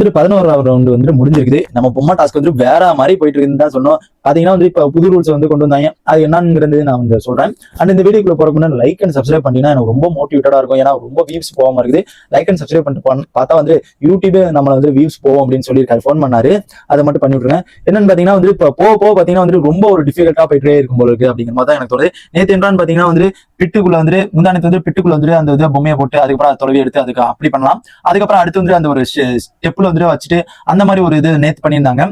வந்துட்டு பதினோராவது ரவுண்டு வந்து முடிஞ்சிருக்குது. நம்ம பொம்மா டாஸ்க் வந்து வேற மாதிரி போயிட்டு இருக்குன்னு தான் சொன்னோம். பாத்தீங்கன்னா வந்து இப்ப புது ரூல்ஸ் வந்து கொண்டு வந்தாங்க. அது என்னங்கிறது நான் வந்து சொல்றேன். அண்ட் இந்த வீடியோக்குள்ள போறதுக்கு முன்னாடி லைக் அண்ட் சப்ஸ்கிரைப் பண்ணீங்கன்னா எனக்கு ரொம்ப மோட்டிவேட்டடா இருக்கும். ஏன்னா ரொம்ப வியூஸ் போகாம இருக்குது. லைக் அண்ட் சப்ஸ்கிரைப் பண்ணிட்டு பார்த்தா வந்து யூடியூபே நம்மள வந்து வியூஸ் போவோம் அப்படின்னு சொல்லியிருக்காரு. ஃபோன் பண்ணாரு. அதை மட்டும் பண்ணி விட்டுருங்க. என்னன்னு பாத்தீங்கன்னா வந்து இப்போ போக போக பாத்தீங்கன்னா வந்து ரொம்ப ஒரு டிஃபிகல்ட்டா போயிட்டே இருக்கும் போல இருக்கு அப்படிங்கிற மாதிரி தான் எனக்கு தோணுது. நேத்து என்னன்னு பாத்தீங்கன்னா வந்து பிட்டுக்குள்ள வந்து முந்தானத்து வந்து பிட்டுக்குள்ள வந்து அந்த இதை பொம்மையை போட்டு அதுக்கப்புறம் அதை தொலைவி எடுத்து அதுக்கு அப்படி பண்ணலாம். அதுக்கப்புறம் அடுத்து வந்து அந்த ஒரு ஸ்டெப்ல வந்து வச்சுட்டு அந்த மாதிரி ஒரு இது நேத்து பண்ணியிருந்தாங்க.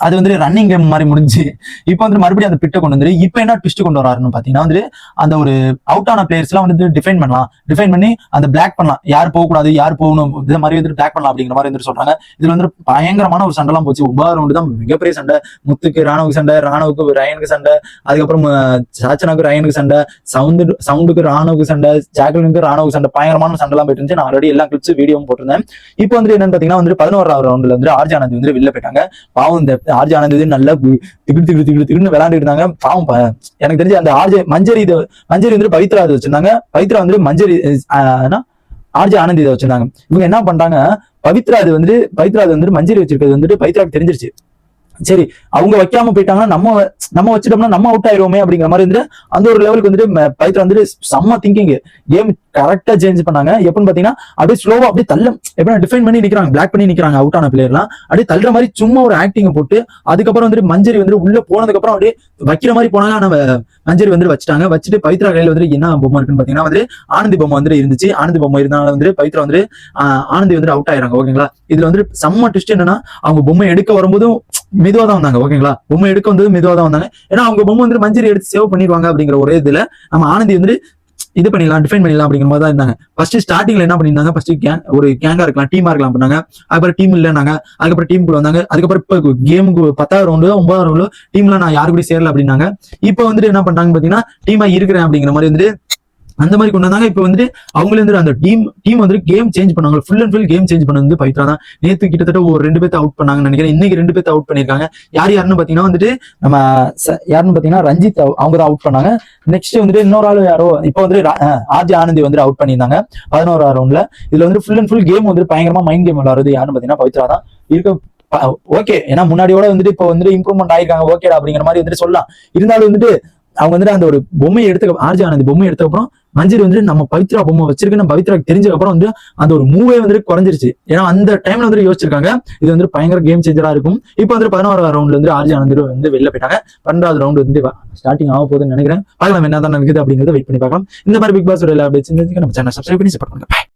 அது வந்து ரன்னிங் கேம் மாதிரி முடிஞ்சு இப்போ வந்து மறுபடியும் அந்த பிட்டை கொண்டு வந்து இப்போ என்ன ட்விஸ்ட் கொண்டு வராருன்னு பாத்தீங்கன்னா வந்து அந்த ஒரு அவுட் ஆன பிளேயர்ஸ் எல்லாம் வந்து டிஃபைன் பண்ணலாம். டிஃபைன் பண்ணி அந்த பிளாக் பண்ணலாம். யார் போகக்கூடாது யார் போகணும் இந்த மாதிரி வந்து பிளாக் பண்ணலாம் அப்படிங்கிற மாதிரி வந்து சொல்றாங்க. இதுல வந்து பயங்கரமான ஒரு சண்டைலாம் போச்சு. ஒன்பது ரவுண்டு தான் மிகப்பெரிய சண்டை. முத்துக்கு ராணுவுக்கு சண்டை ராணுவுக்கு ரயனுக்கு சண்டை அதுக்கப்புறம் அஹ், சாச்சனாக்கு ரயனுக்கு சண்டை சவுண்டு சவுண்டுக்கு ராணுவுக்கு சண்டை ஜாக்லினுக்கு ராணுவுக்கு சண்டை பயங்கரமான சண்டைலாம் போயிட்டு இருந்துச்சு. நான் ஆல்ரெடி எல்லா கிளிப்ஸ் வீடியோவும் போட்டிருந்தேன். இப்போ வந்து என்னன்னு பாத்தீங்கன்னா வந்து பதினோராவது ரவுண்ட்ல வந்து ஆர்ஜானந்த் வந்து வெளில போயிட்டாங்க. பாவம் இந்த ஆர்ஜி ஆனந்த் இது நல்லா கு- திகிடு திகிடு திகிடு திகிடுன்னு விளையாண்டுட்டு இருந்தாங்க. பாவம் எனக்கு தெரிஞ்சு அந்த ஆர்ஜி மஞ்சரி இதை மஞ்சரி வந்து பவித்ரா இதை வச்சிருந்தாங்க. பவித்ரா வந்து மஞ்சரி ஆர்ஜி ஆனந்த் இதை வச்சிருந்தாங்க. இவங்க என்ன பண்றாங்க? பவித்ரா இது வந்து பவித்ரா இது வந்து மஞ்சரி வச்சிருக்கிறது வந்துட்டு பவித்ராக்கு தெரிஞ்சிருச்சு. சரி அவங்க வைக்காம போயிட்டாங்கன்னா நம்ம நம்ம வச்சுட்டோம்னா நம்ம அவுட் ஆயிடுவோமே அப்படிங்கிற மாதிரி வந்துட்டு அந்த ஒரு லெவலுக்கு வந்துட்டு ம- பவித்ரா வந்துட்டு செம்ம திங்கிங் கேம் கரெக்டா சேஞ்ச் பண்ணாங்க. எப்படின்னு பாத்தீங்கன்னா அப்படியே ஸ்லோவா அப்படியே தள்ள எப்படின்னா டிஃபைன் பண்ணி நிக்கிறாங்க பிளாக் பண்ணி நிக்கிறாங்க அவுட் ஆன பிளேயர்லாம் அப்படியே தள்ளுற மாதிரி சும்மா ஒரு ஆக்டிங் போட்டு அதுக்கப்புறம் வந்துட்டு மஞ்சரி வந்து உள்ள போனதுக்கு அப்புறம் அப்படியே வைக்கிற மாதிரி போனாங்க. நம்ம மஞ்சரி வந்து வச்சுட்டாங்க. வச்சுட்டு பவித்ரா கையில வந்து என்ன பொம்மை இருக்குன்னு பாத்தீங்கன்னா வந்து ஆனந்தி பொம்மை வந்து இருந்துச்சு. ஆனந்தி பொம்மை இருந்தாலும் வந்து பவித்ரா வந்து ஆனந்தி வந்து அவுட் ஆயிராங்க ஓகேங்களா இதுல வந்து செம்ம ட்விஸ்ட் என்னன்னா அவங்க பொம்மை எடுக்க வரும்போதும் மெதுவாக தான் வந்தாங்க ஓகேங்களா பொம்மை எடுக்க வந்தது மெதுவாக தான் வந்தாங்க. ஏன்னா அவங்க பொம்மை வந்து மஞ்சரி எடுத்து சேவ் பண்ணிடுவாங்க அப்படிங்கிற ஒரே இதுல நம்ம ஆனந்தி வந்து இது பண்ணிடலாம் டிஃபைன் பண்ணிடலாம் அப்படிங்கிற மாதிரி தான் இருந்தாங்க. ஃபர்ஸ்ட் ஸ்டார்டிங்ல என்ன பண்ணியிருந்தாங்க? ஃபர்ஸ்ட் கேங் ஒரு கேங்கா இருக்கலாம் டீமா இருக்கலாம் பண்ணாங்க அதுக்கப்புறம் டீம் இல்லைனாங்க அதுக்கப்புறம் டீமுக்குள்ள வந்தாங்க. அதுக்கப்புறம் இப்போ கேமுக்கு பத்தாவது ரவுண்டு ஒன்பதாவது ரவுண்டு டீம்ல நான் யாரு கூட சேரல அப்படின்னாங்க. இப்போ வந்துட்டு என்ன பண்றாங்க பாத்தீங்கன்னா டீமா இருக்கிறேன் அப்படிங்கிற மாதிரி வந்துட்டு அந்த மாதிரி கொண்டு வந்தாங்க. இப்போ வந்துட்டு அவங்களே வந்து அந்த டீம் டீம் வந்து கேம் சேஞ்ச் பண்ணாங்க full and full game change பண்ணது வந்து பவித்ரா தான். நேத்து கிட்டத்தட்ட ஒரு ரெண்டு பேர்த்த அவுட் பண்ணாங்கன்னு நினைக்கிறேன். இன்னைக்கு ரெண்டு பேர்த்த அவுட் பண்ணிருக்காங்க யார் யாருன்னு பாத்தீங்கன்னா வந்துட்டு நம்ம யாருன்னு பாத்தீங்கன்னா ரஞ்சித் அவங்க தான் அவுட் பண்ணாங்க. நெக்ஸ்ட் வந்துட்டு இன்னொரு ஆள் யாரோ இப்போ வந்து ஆர்ஜி ஆனந்தி வந்து அவுட் பண்ணியிருந்தாங்க. பதினோரா ரவுண்ட்ல இதுல வந்து ஃபுல் அண்ட் ஃபுல் கேம் வந்து பயங்கரமா மைண்ட் கேம் விளாடுறது யாருன்னு பாத்தீங்கன்னா பவித்ரா தான். இருக்க ஓகே ஏன்னா முன்னாடியோட வந்துட்டு இப்போ வந்துட்டு இம்ப்ரூவ்மெண்ட் ஆயிருக்காங்க. ஓகேடா அப்படிங்கிற மாதிரி வந்துட்டு சொல்லலாம். இருந்தாலும் வந்துட்டு அவங்க வந்துட்டு அந்த ஒரு பொம்மையை எடுத்த ஆர்ஜி ஆனந்த் பொம்மை எடுத்த அப்புறம் மஞ்சள் வந்து நம்ம பவித்ரா பொம்மை வச்சிருக்கு நம்ம பவித்ராக்கு தெரிஞ்சதுக்கப்புறம் வந்து அந்த ஒரு மூவே வந்துட்டு குறைஞ்சிருச்சு. ஏன்னா அந்த டைம்ல வந்துட்டு யோசிச்சிருக்காங்க. இது வந்து பயங்கர கேம் சேஞ்சரா இருக்கும். இப்போ வந்து பதினோராவது ரவுண்ட்ல வந்து ஆர்ஜி ஆனந்த் வந்து வெளில போயிட்டாங்க. பன்னெண்டாவது ரவுண்ட் வந்து ஸ்டார்டிங் ஆக போகுதுன்னு நினைக்கிறேன். பார்க்கலாம் என்ன தான் நடக்குது அப்படிங்கறத வெயிட் பண்ணி பார்க்கலாம். இந்த மாதிரி பிக் பாஸ் எல்லா நம்ம சேனல் சப்ஸ்கிரைப் பண்ணி சப்போர்ட் பண்ணுங்க.